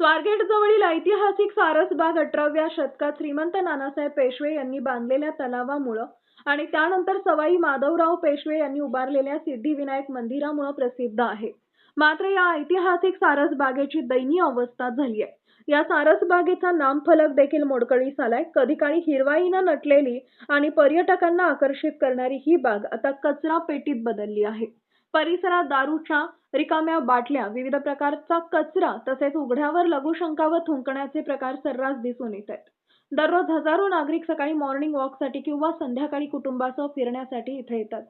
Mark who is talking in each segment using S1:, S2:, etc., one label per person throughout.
S1: स्वारगेट जवळील ऐतिहासिक सारसबाग अठराव्या शतकात श्रीमंत नानासाहेब पेशवे यांनी बांधलेल्या तलावामुळं आणि त्यानंतर सवाई माधवराव पेशवे यांनी उभारलेल्या सिद्धिविनायक मंदिरामुळं प्रसिद्ध आहे. मात्र या ऐतिहासिक सारसबागेची दयनीय अवस्था झाली आहे या सारसबागेचा नामफलक देखील मोडकळीस आलाय कधी काळी हिरवाईनं नटलेली आणि पर्यटकांना आकर्षित करणारी ही बाग आता कचरा पेटीत बदलली आहे. परिसरात दारूच्या रिकाम्या बाटल्या विविध प्रकारचा कचरा तसेच उघड्यावर लघुशंका व थुंकण्याचे प्रकार सर्रास दिसून येत आहेत. दररोज हजारो नागरिक सकाळी मॉर्निंग वॉकसाठी किंवा संध्याकाळी कुटुंबासह फिरण्यासाठी इथे येतात.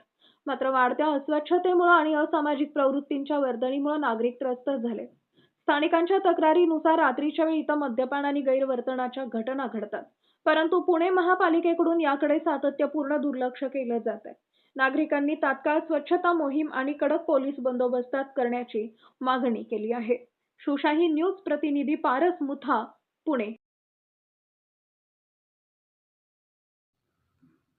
S1: मात्र वाढत्या अस्वच्छतेमुळे आणि असामाजिक प्रवृत्तींच्या वर्दळीमुळे नागरिक त्रस्त झाले. स्थानिकांच्या तक्रारीनुसार रात्रीच्या वेळी इथं मद्यपान आणि गैरवर्तनाच्या घटना घडतात. परंतु पुणे महापालिकेकडून याकडे सातत्यपूर्ण दुर्लक्ष केलं जात आहे. नागरिकांनी तात्काळ स्वच्छता मोहीम आणि कडक पोलीस बंदोबस्तात करण्याची मागणी केली आहे. शिवशाही न्यूज प्रतिनिधी पारस मुथा पुणे.